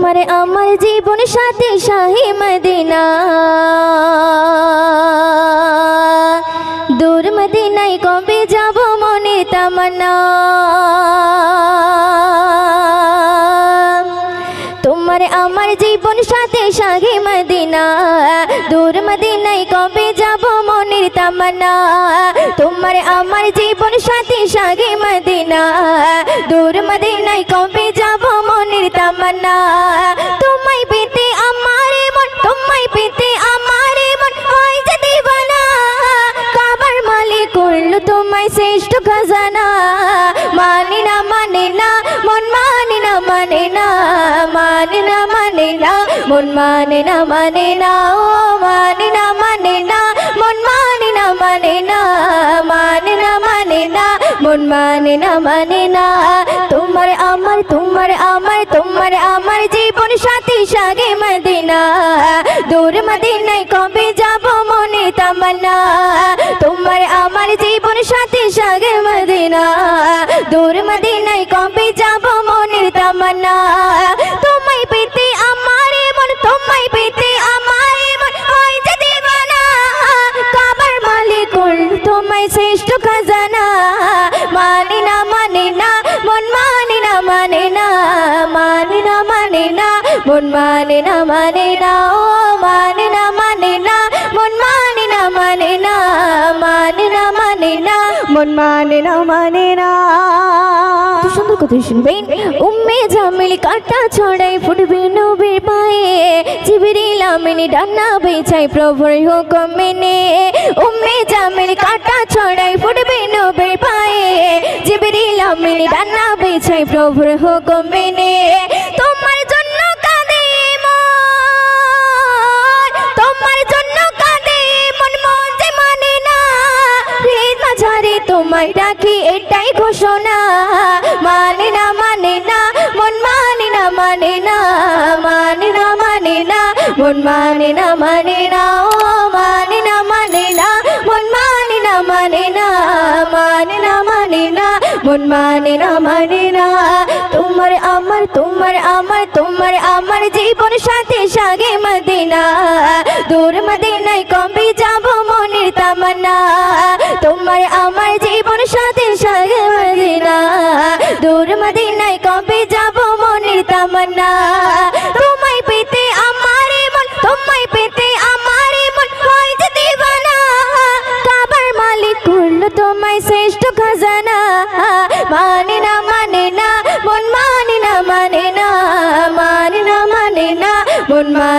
তোমার আমার জীবন সাথে শাহি মদিনা। দূর মদিনায় কবে যাব মনে তামান্না। তোমার আমার জীবন সাথে শাহি মদিনা। দূর মদিনায় কবে যাব মনের তামান্না। তোমার আমার জীবন সাথে শাহি মদিনা। দূর মদিনায় কবে যাব তামান্না তোমায় পেতে আমার মন তোমায় পেতে আমার মন হয় যে দিবানা কাবার মালিক করল তোমায় শ্রেষ্ঠ খাজানা মানে না মানে না মন মানে না মানে না মানে না মানে না মন মানে না মানে না ও মানে না মানে না মন মানে না মানে না মানে না মানে না মন মানে না মানে না। তোমার আমার তোমার আমার তোমার আমার জীবন সাথী সাগে মদিনা। দূর মদিনায় কবে যাব মনে তামান্না। তোমার আমার জীবন সাথী সাগে মদিনা। দূর মদিনায় কবে যাব মনের তামান্না। তোমায় পেতে আমার মন, তোমায় পেতে আমার মন হয় যে দিবানা। কাবার মালিক করল তোমায় শ্রেষ্ঠ খাজানা। মানে না মানে না মন মানে না মানে না মানে না মানে না মন মানে না মানে না ও মানে না মানে না মন মানে না মানে না মানে না মানে না মন মানে না মানে না সুন্দর কথা শুনবেন উম্মে জামিল কাটা ছড়াই ফুটবে নবীর পায়ে জিবরিল ডান্না বেচাই প্রভুর হুকুম মেনে উম্মে আমিনি ডান্না বেচাই প্রভুর হুকুম মেনে তোমার জন্য কাঁদে মন, তোমার জন্য কাঁদে মন মন যে মানে না। হৃদ মাঝারে তোমায় ডাকি এটাই ঘোষণা। মানে না মানে না, মন মানে না মানে না মানে না মানে না, মন মানে না মানে না। মন না মানে না। তোমার আমার তোমার আমার তোমার আমার জীবন সাথে সাগে মদিনা। দূর মদিনায় কবে যাব মনের তামান্না? তোমার আমার জীবন সাথে সাগে মদিনা। দূর মদিনায় কবে যাব মনের তামান্না?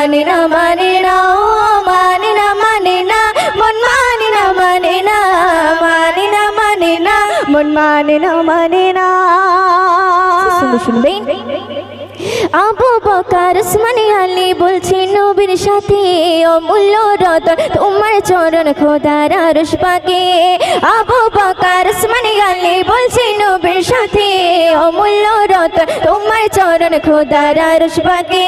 মন না মানে না ও মানে না মানে না মন মানে না মানে না মানে না মানে না মন মানে না মানে না শুনবেন? আবু বকার উসমানী আলী বলছে নবীর সাথে অমূল্য রতন তোমার চরণ খোদার আরশ পাকে। আবু বকার উসমানী আলী বলছে নবীর সাথে অমূল্য রতন তোমার চরণ খোদার আরশ পাকে।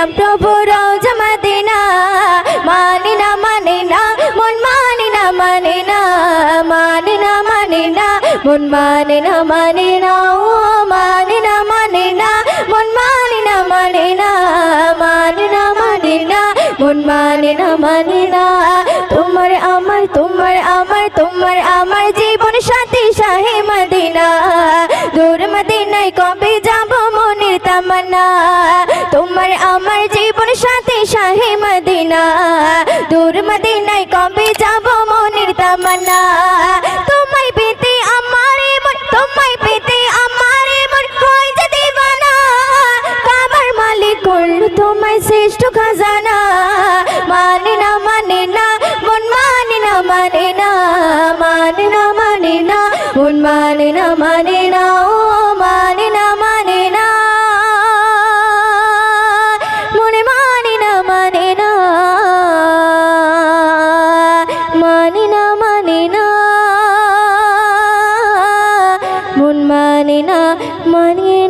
সালাম প্রভু রওজা মদিনা মানে না মানে না মন মানে না মানে না মানে না মানে না মন মানে না মানে না ও মানে না মানে না মন মানে না মানে না মানে না মানে না মন মানে না মানে না তোমার আমার তোমার আমার তোমার আমার জীবন সাথী শাহে মদিনা দূর মদিনায় কবে তোমার সাথে শাহে মদিনা, দূর মদিনায় কবে যাব মনের তামানা তোমায় পেতে আমার তোমায় পেতে আমার হয় যে দেবানা। কাবার মালিক করল তোমায় শ্রেষ্ঠ খাজানা। মানে না মানে না, মন মানে না মানে না মানে না মানে না, মন মানে না মানে না মানে